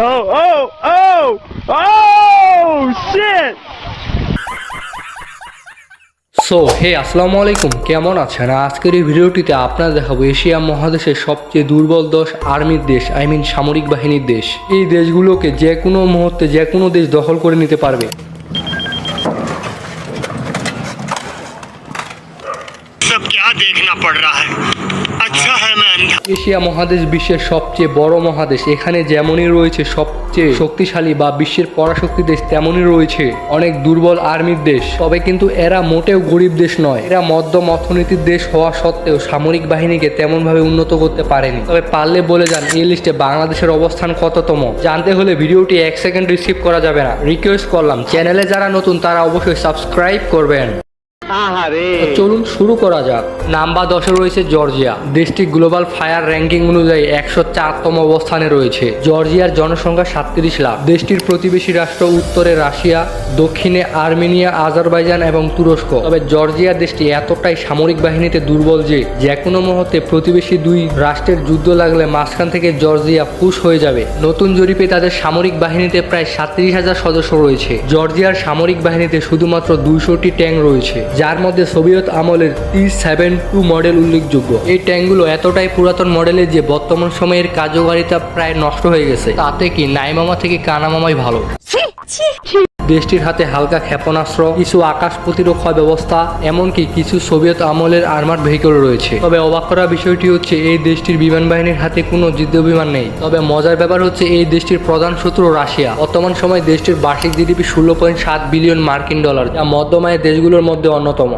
Oh, oh, oh, oh, shit! So hey আসসালামু আলাইকুম কেমন আছেন আজকের এই ভিডিওটিতে আপনারা দেখাবো এশিয়া মহাদেশের সবচেয়ে দুর্বল দেশ আর্মির দেশ আই মিন সামরিক বাহিনীর দেশ এই দেশগুলোকে যে কোনো মুহূর্তে যে কোনো দেশ দখল করে নিতে পারবে सब क्या देखना पड़ रहा है अच्छा है मैं अंधा এশিয়া মহাদেশ বিশ্বের সবচেয়ে বড় মহাদেশ। এখানে যেমনই রয়েছে সবচেয়ে শক্তিশালী বা বিশ্বের পরাশক্তি দেশ, তেমনই রয়েছে অনেক দুর্বল আর্মির দেশ। তবে কিন্তু এরা মোটেও গরিব দেশ নয়। এরা মধ্যম অর্থনীতির দেশ হওয়া সত্ত্বেও সামরিক বাহিনীকে তেমনভাবে উন্নত করতে পারেনি। তবে পারলে বলে যান, এই লিস্টে বাংলাদেশের অবস্থান কততম? জানতে হলে ভিডিওটি এক সেকেন্ড রিসিভ করা যাবে না। রিকোয়েস্ট করলাম, চ্যানেলে যারা নতুন, তারা অবশ্যই সাবস্ক্রাইব করবেন। তো চলুন শুরু করা যাক। নাম্বার দশে রয়েছে জর্জিয়া। দেশটি গ্লোবাল ফায়ার র্যাঙ্কিং অনুযায়ী একশো চারতম অবস্থানে রয়েছে। জর্জিয়ার জনসংখ্যা সাতত্রিশ লাখ। দেশটির প্রতিবেশী রাষ্ট্র উত্তরে রাশিয়া, দক্ষিণে আর্মেনিয়া, আজারবাইজান এবং তুরস্ক। তবে জর্জিয়া দেশটি এতটাই সামরিক বাহিনীতে দুর্বল যে যে কোনো মুহূর্তে প্রতিবেশী দুই রাষ্ট্রের যুদ্ধ লাগলে মাঝখান থেকে জর্জিয়া ফুস হয়ে যাবে। নতুন জরিপে তাদের সামরিক বাহিনীতে প্রায় সাতত্রিশ হাজার সদস্য রয়েছে। জর্জিয়ার সামরিক বাহিনীতে শুধুমাত্র দুইশোটি ট্যাঙ্ক রয়েছে যার মধ্যে সোভিয়েত আমলের টি সেভেন টু মডেল উল্লেখযোগ্য। এই ট্যাঙ্কগুলো এতটাই পুরাতন মডেলের যে বর্তমান সময়ের কার্যকারিতা প্রায় নষ্ট হয়ে গেছে। তাতে কি নাইমামা থেকে কানামামাই ভালো? দেশটির হাতে হালকা ক্ষেপণাস্ত্র, কিছু আকাশ প্রতিরক্ষা ব্যবস্থা, এমনকি কিছু সোভিয়েত আমলের আর্মার ভেহিকল রয়েছে। তবে অবাক করা বিষয়টি হচ্ছে, এই দেশটির বিমান বাহিনীর হাতে কোনো যুদ্ধ বিমান নেই। তবে মজার ব্যাপার হচ্ছে, এই দেশটির প্রধান শত্রু রাশিয়া। বর্তমান সময় দেশটির বার্ষিক জিডিপি ষোলো পয়েন্ট সাত বিলিয়ন মার্কিন ডলার, যা মধ্যমায়ের দেশগুলোর মধ্যে অন্যতম।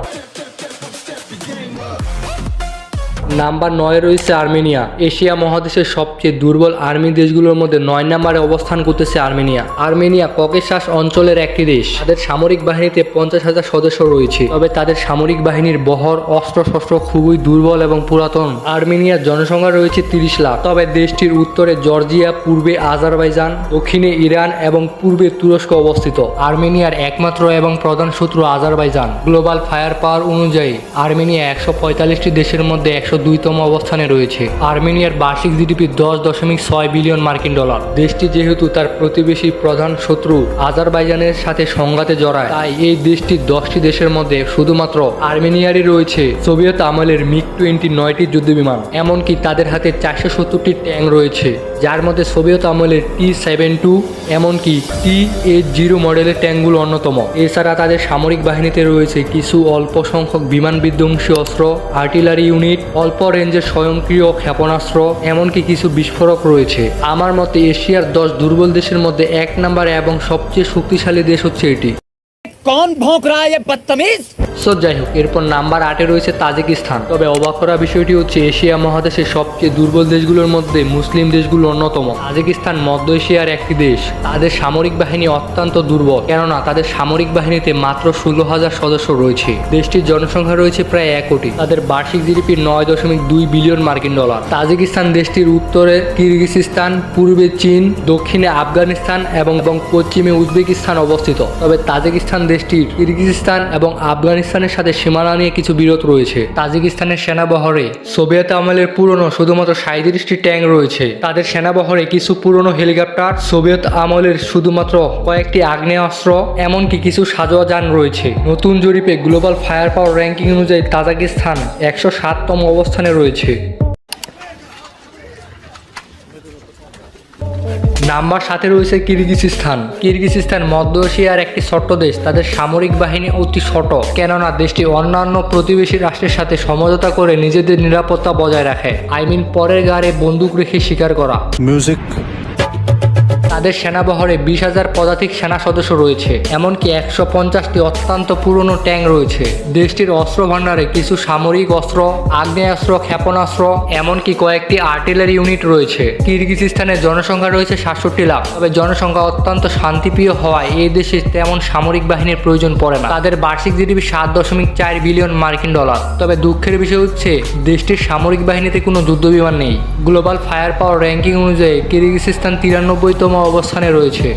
নাম্বার নয় রয়েছে আর্মেনিয়া। এশিয়া মহাদেশের সবচেয়ে দুর্বল আর্মি দেশগুলোর মধ্যে নয় নাম্বারে অবস্থান করতেছে আর্মেনিয়া। আর্মেনিয়া ককেশাস অঞ্চলের একটি দেশ। তাদের সামরিক বাহিনীতে পঞ্চাশ হাজার সদস্য রয়েছে। তবে তাদের সামরিক বাহিনীর বহর, অস্ত্র শস্ত্র খুবই দুর্বল এবং পুরাতন। আর্মেনিয়ার জনসংখ্যা রয়েছে তিরিশ লাখ। তবে দেশটির উত্তরে জর্জিয়া, পূর্বে আজারবাইজান, দক্ষিণে ইরান এবং পূর্বে তুরস্ক অবস্থিত। আর্মেনিয়ার একমাত্র এবং প্রধান শত্রু আজারবাইজান। গ্লোবাল ফায়ার পাওয়ার অনুযায়ী আর্মেনিয়া একশো পঁয়তাল্লিশটি দেশের মধ্যে একশো দুইতম অবস্থানে রয়েছে। আর্মেনিয়ার বার্ষিক জিডিপি দশ দশমিক ছয় বিলিয়ন মার্কিন ডলার। দেশটি যেহেতু তার প্রতিবেশী প্রধান শত্রু আজারবাইজানের সাথে সংঘাতে জড়ায়, তাই এই দেশটির দশটি দেশের মধ্যে শুধুমাত্র আর্মেনিয়ারই রয়েছে। সোভিয়েত আমলের মিগ টোয়েন্টি নয়টি যুদ্ধবিমান, এমনকি তাদের হাতে চারশো সত্তরটি ট্যাঙ্ক রয়েছে, যার মধ্যে সোভিয়েত আমলের টি সেভেন টু, এমনকি টি এইট জিরো মডেলের ট্যাঙ্কগুলো অন্যতম। এছাড়া তাদের সামরিক বাহিনীতে রয়েছে কিছু অল্প সংখ্যক বিমান বিধ্বংসী অস্ত্র, আর্টিলারি ইউনিট, অল্প অল্প রেঞ্জে স্বয়ংক্রিয় ক্ষেপণাস্ত্র, এমনকি কিছু বিস্ফোরক রয়েছে। আমার মতে এশিয়ার দশ দুর্বল দেশের মধ্যে এক নাম্বার এবং সবচেয়ে শক্তিশালী দেশ হচ্ছে এটি। কন ভোঁক রায় বদতমিজ? সো যাই হোক এরপর নাম্বার আটে রয়েছে তাজিকিস্তান। তবে অবাক করা বিষয়টি হচ্ছে এশিয়া মহাদেশের সবচেয়ে দুর্বল দেশগুলোর মধ্যে মুসলিম দেশগুলো অন্যতম। তাজিকিস্তান মধ্য এশিয়ার একটি দেশ। তাদের সামরিক বাহিনী অত্যন্ত দুর্বল, কেননা তাদের সামরিক বাহিনীতে মাত্র ষোলো হাজার সদস্য রয়েছে। দেশটির জনসংখ্যা রয়েছে প্রায় এক কোটি। তাদের বার্ষিক জিডিপি নয় দশমিক দুই বিলিয়ন মার্কিন ডলার। তাজিকিস্তান দেশটির উত্তরে কিরগিজস্তান, পূর্বে চীন, দক্ষিণে আফগানিস্তান এবং পশ্চিমে উজবেকিস্তান অবস্থিত। তবে তাজিকিস্তান দেশটির কিরগিজস্তান এবং আফগানিস্তানের সাথে সীমানা নিয়ে কিছু বিরোধ রয়েছে। তাজিকিস্তানের সেনাবহরে সোভিয়েত আমলের পুরনো শুধুমাত্র সাঁত্রিশটি ট্যাঙ্ক রয়েছে। তাদের সেনাবহরে কিছু পুরনো হেলিকপ্টার, সোভিয়েত আমলের শুধুমাত্র কয়েকটি আগ্নেয়াস্ত্র, এমনকি কিছু সাজোয়া যান রয়েছে। নতুন জরিপে গ্লোবাল ফায়ার পাওয়ার র্যাঙ্কিং অনুযায়ী তাজাকিস্তান একশো সাততম অবস্থানে রয়েছে। নাম্বার সাথে রয়েছে কিরগিজস্তান। কিরগিজস্তান মধ্য এশিয়ার একটি ছোট্ট দেশ। তাদের সামরিক বাহিনী অতি ছোট। কেননা, দেশটি অন্যান্য প্রতিবেশী রাষ্ট্রের সাথে সমঝোতা করে নিজেদের নিরাপত্তা বজায় রাখে। আই মিন, পরের গাড়ে বন্দুক রেখে শিকার করা। Music তাদের সেনাবহরে বিশ হাজার পদাতিক সেনা সদস্য রয়েছে, এমনকি একশো পঞ্চাশটি অত্যন্ত পুরনো ট্যাঙ্ক রয়েছে। দেশটির অস্ত্র ভাণ্ডারে কিছু সামরিক অস্ত্র, আগ্নেয়াস্ত্র, ক্ষেপণাস্ত্র, এমনকি কয়েকটি আর্টিলারি ইউনিট রয়েছে। কিরগিজস্তানের জনসংখ্যা রয়েছে সাতষট্টি লাখ। তবে জনসংখ্যা অত্যন্ত শান্তিপ্রিয় হওয়ায় এই দেশে তেমন সামরিক বাহিনীর প্রয়োজন পড়ে না। তাদের বার্ষিক জিডিপি সাত দশমিক চার বিলিয়ন মার্কিন ডলার। তবে দুঃখের বিষয় হচ্ছে, দেশটির সামরিক বাহিনীতে কোনো যুদ্ধবিমান নেই। গ্লোবাল ফায়ার পাওয়ার র্যাঙ্কিং অনুযায়ী কিরগিজস্তান তিরানব্বইতম অবস্থানে রয়েছে।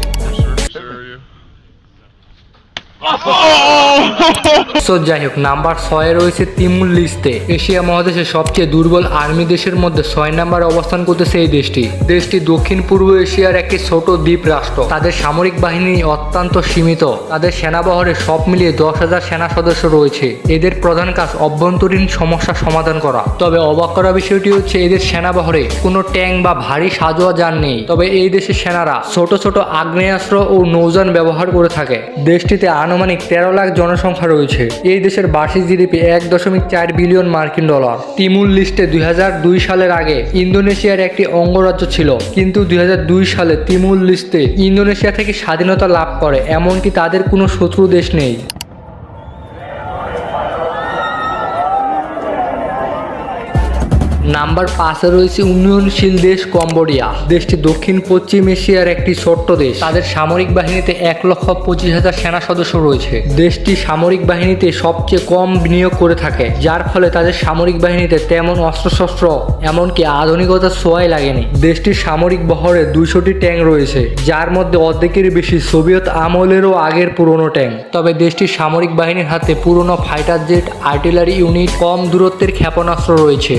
সো যাই হোক নাম্বার ছয়ে রয়েছে তিমুর লিস্টে। এশিয়া মহাদেশের সবচেয়ে দুর্বল আর্মি দেশের মধ্যে ছয় নাম্বার অবস্থান করতেছে এই দেশটি। দেশটি দক্ষিণ পূর্ব এশিয়ার একটি ছোট দ্বীপ রাষ্ট্র। তাদের সামরিক বাহিনী অত্যন্ত সীমিত। তাদের সেনাবহরে সব মিলিয়ে দশ হাজার সেনা সদস্য রয়েছে। এদের প্রধান কাজ অভ্যন্তরীণ সমস্যা সমাধান করা। তবে অবাক করা বিষয়টি হচ্ছে, এদের সেনাবহরে কোনো ট্যাঙ্ক বা ভারী সাজোয়া যান নেই। তবে এই দেশের সেনারা ছোট ছোট আগ্নেয়াস্ত্র ও নৌযান ব্যবহার করে থাকে। দেশটিতে আনুমানিক তেরো লাখ জনসংখ্যা রয়েছে। এই দেশের বার্ষিক জিডিপি এক দশমিক চার বিলিয়ন মার্কিন ডলার। তিমুল লিস্টে দুই হাজার দুই সালের আগে ইন্দোনেশিয়ার একটি অঙ্গরাজ্য ছিল, কিন্তু দুই হাজার দুই সালে তিমুল লিস্টে ইন্দোনেশিয়া থেকে স্বাধীনতা লাভ করে, এমনকি তাদের কোনো শত্রু দেশ নেই। নাম্বার পাঁচে রয়েছে উন্নয়নশীল দেশ কম্বোডিয়া। দেশটি দক্ষিণ পশ্চিম এশিয়ার একটি ছোট্ট দেশ। তাদের সামরিক বাহিনীতে এক লক্ষ পঁচিশ হাজার সেনা সদস্য রয়েছে। দেশটি সামরিক বাহিনীতে সবচেয়ে কম বিনিয়োগ করে থাকে, যার ফলে তাদের সামরিক বাহিনীতে তেমন অস্ত্রশস্ত্র, এমনকি আধুনিকতার ছোঁয়াই লাগেনি। দেশটির সামরিক বহরে দুইশোটি ট্যাঙ্ক রয়েছে, যার মধ্যে অর্ধেকের বেশি সোভিয়েত আমলেরও আগের পুরনো ট্যাঙ্ক তবে দেশটির সামরিক বাহিনীর হাতে পুরনো ফাইটার জেট, আর্টিলারি ইউনিট, কম দূরত্বের ক্ষেপণাস্ত্র রয়েছে।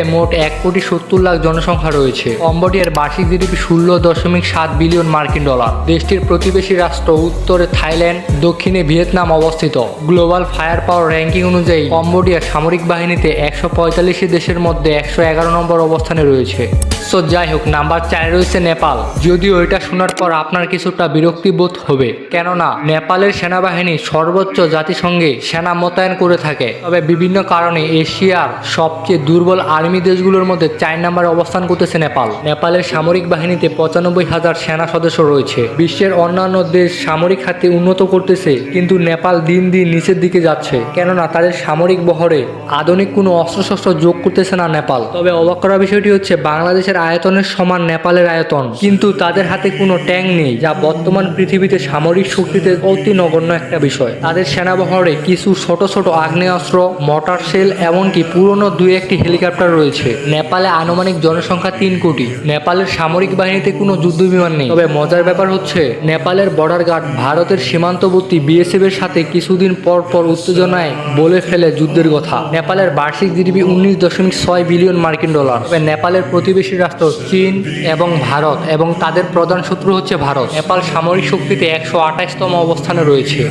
কম্বোডিয়ায় মোট এক কোটি সত্তর লাখ জনসংখ্যা রয়েছে। কম্বোডিয়ার বার্ষিক জিডিপি ষোলো দশমিক সাত বিলিয়ন মার্কিন ডলার। দেশটির প্রতিবেশী রাষ্ট্র উত্তরে থাইল্যান্ড, দক্ষিণে ভিয়েতনাম অবস্থিত। গ্লোবাল ফায়ার পাওয়ার র্যাঙ্কিং অনুযায়ী কম্বোডিয়া সামরিক বাহিনীতে একশো পঁয়তাল্লিশটি দেশের মধ্যে একশো এগারো নম্বর অবস্থানে রয়েছে। সো যাই হোক, নাম্বার চারে রয়েছে নেপাল। যদিও এটা শোনার পর আপনার কিছুটা বিরক্তি বোধ হবে। কেননা, নেপালের সেনাবাহিনী সর্বোচ্চ জাতিসংঘে সেনা মোতায়েন করে থাকে। তবে বিভিন্ন কারণে এশিয়ার সবচেয়ে দুর্বল আর্মি দেশগুলোর মধ্যে চার নম্বরে অবস্থান করতেছে নেপাল। নেপালের সামরিক বাহিনীতে পঁচানব্বই হাজার সেনা সদস্য রয়েছে। বিশ্বের অন্যান্য দেশ সামরিক হাতে উন্নত করতেছে, কিন্তু নেপাল দিন দিন নিচের দিকে যাচ্ছে। কেননা তাদের সামরিক বহরে আধুনিক কোনো অস্ত্রশস্ত্র যোগ করতেছে না নেপাল। তবে অবাক করা বিষয়টি হচ্ছে, বাংলাদেশের আয়তনের সমান নেপালের আয়তন। কিন্তু তাদের হাতে কোনো ট্যাঙ্ক নেই, যা বর্তমান পৃথিবীতে সামরিক শক্তিতে অতি নগণ্য একটা বিষয়। তাদের সেনাবহরে কিছু ছোট ছোট আগ্নেয়াস্ত্র মটার সেল এমনকি পুরনো দুই একটি হেলিকপ্টার রয়েছে। নেপালে আনুমানিক জনসংখ্যা তিন কোটি। নেপালের সামরিক বাহিনীতে কোনো যুদ্ধ বিমান নেই। তবে মজার ব্যাপার হচ্ছে, নেপালের বর্ডার গার্ড ভারতের সীমান্তবর্তী বিএসএফ এর সাথে কিছুদিন পর পর উত্তেজনায় বলে ফেলে যুদ্ধের কথা। নেপালের বার্ষিক জিডিপি উনিশ দশমিক ছয় বিলিয়ন মার্কিন ডলার। তবে নেপালের প্রতিবেশী রাষ্ট্র চীন এবং ভারত এবং তাদের প্রধান শত্রু হচ্ছে ভারত। নেপাল সামরিক শক্তিতে একশো আঠাশতম অবস্থানে রয়েছে।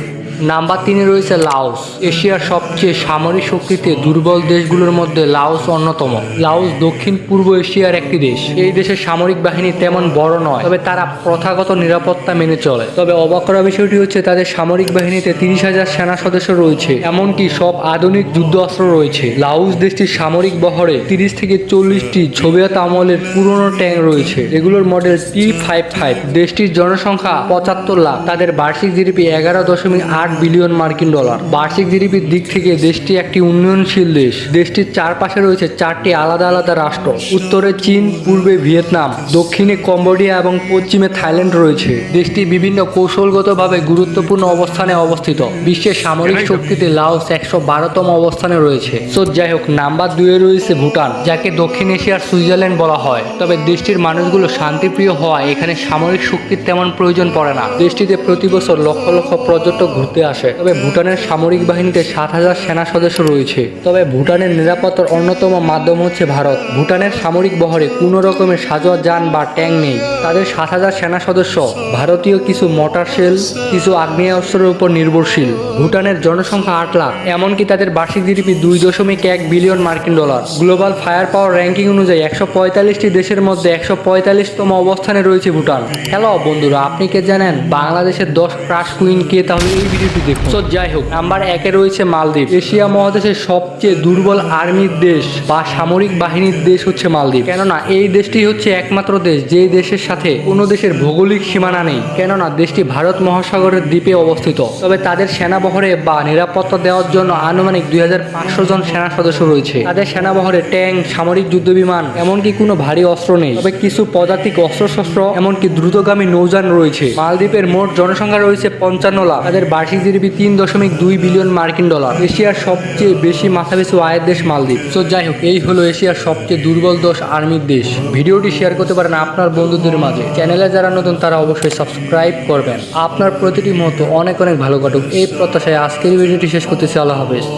নাম্বার তিনে রয়েছে লাওস। এশিয়ার সবচেয়ে সামরিক শক্তিতে দুর্বল দেশগুলোর মধ্যে লাওস অন্যতম। লাওস দক্ষিণ পূর্ব এশিয়ার একটি দেশ। এই দেশের সামরিক বাহিনী তেমন বড় নয়, তবে তারা প্রথাগত নিরাপত্তা মেনে চলে। তবে অবাক করা বিষয়টি হচ্ছে, তাদের সামরিক বাহিনীতে তিরিশ হাজার সেনা সদস্য রয়েছে, এমনকি সব আধুনিক যুদ্ধ অস্ত্র রয়েছে। লাউস দেশটির সামরিক বহরে তিরিশ থেকে চল্লিশটি সোভিয়েত আমলের পুরনো ট্যাঙ্ক রয়েছে। এগুলোর মডেল টি ফাইভ ফাইভ। দেশটির জনসংখ্যা পঁচাত্তর লাখ। তাদের বার্ষিক জিডিপি এগারো দশমিক আট বিলিয়ন মার্কিন ডলার। বার্ষিক জিডিপির দিক থেকে দেশটি একটি উন্নয়নশীল দেশ। দেশটির চারপাশে রয়েছে চারটি আলাদা আলাদা রাষ্ট্র। উত্তরে চীন, পূর্বে ভিয়েতনাম, দক্ষিণে কম্বোডিয়া এবং পশ্চিমে থাইল্যান্ড রয়েছে। দেশটি বিভিন্ন কৌশলগতভাবে গুরুত্বপূর্ণ অবস্থানে অবস্থিত। বিশ্বের সামরিক শক্তিতে লাওস একশো বারোতম অবস্থানে রয়েছে। সো, যাই হোক, নাম্বার দুয়ে রয়েছে ভুটান, যাকে দক্ষিণ এশিয়ার সুইজারল্যান্ড বলা হয়। তবে দেশটির মানুষগুলো শান্তিপ্রিয় হওয়ায় এখানে সামরিক শক্তির তেমন প্রয়োজন পড়ে না। দেশটিতে প্রতি বছর লক্ষ লক্ষ পর্যটক ঘুরতে আসে। তবে ভুটানের সামরিক বাহিনীতে সাত হাজার সেনা সদস্য রয়েছে। তবে ভুটানের নিরাপত্তার অন্যতম মাধ্যম হচ্ছে ভারত। ভুটানের সামরিক বহরে কোনো রকমের সাজোয়া যান বা ট্যাঙ্ক নেই। তাদের সাত হাজার সেনা সদস্য, ভারতীয় কিছু মোটর সেল, কিছু আগ্নেয়াস্ত্রের উপর নির্ভরশীল। ভুটানের জনসংখ্যা আট লাখ, এমনকি তাদের বার্ষিক জিডিপি দুই দশমিক এক বিলিয়ন মার্কিন dollar. Global fire power ranking অনুযায়ী একশো পঁয়তাল্লিশটি দেশের মধ্যে একশো পঁয়তাল্লিশতম অবস্থানে রয়েছে ভুটান। হ্যালো বন্ধুরা, আপনি কে জানেন? বাংলাদেশের দশ ক্রাশ কুইন কে? তাহলে এই ভিডিওটি দেখুন। তো যাই হোক নাম্বার একে রয়েছে মালদ্বীপ। এশিয়া মহাদেশের সবচেয়ে দুর্বল আর্মির দেশ বা সামরিক বাহিনীর দেশ হচ্ছে মালদ্বীপ। কেননা এই দেশটি হচ্ছে একমাত্র দেশ যে দেশের সাথে কোনো দেশের ভৌগোলিক সীমানা নেই। কেননা দেশটি ভারত মহাসাগরের দ্বীপে অবস্থিত। তবে তাদের সেনাবহরে বা নিরাপত্তা দেওয়ার জন্য আনুমানিক দুই হাজার পাঁচশো জন সেনা সদস্য রয়েছে। তাদের সেনাবহরে ট্যাঙ্ক সামরিক যুদ্ধ বিমান এমনকি কোনো ভারী অস্ত্র নেই। তবে কিছু পদাতিক অস্ত্রশস্ত্র এমনকি দ্রুতগামী নৌযান রয়েছে। মালদ্বীপের মোট জনসংখ্যা রয়েছে পঞ্চান্ন লাখ। তাদের বার্ষিক বার্ষিক জিডিপি তিন দশমিক দুই বিলিয়ন মার্কিন ডলার। এশিয়ার সবচেয়ে বেশি মাথাপিছু আয়ের দেশ মালদ্বীপ। তো যাই হোক, এই হলো এশিয়ার সবচেয়ে দুর্বল দশ আর্মির দেশ। ভিডিওটি শেয়ার করতে পারেন আপনার বন্ধুদের মাঝে। চ্যানেলে যারা নতুন, তারা অবশ্যই সাবস্ক্রাইব করবেন। আপনার প্রতিটি মতো অনেক অনেক ভালো ঘটুক এই প্রত্যাশায় আজকের ভিডিওটি শেষ করতেছি। আল্লাহ হাফেজ।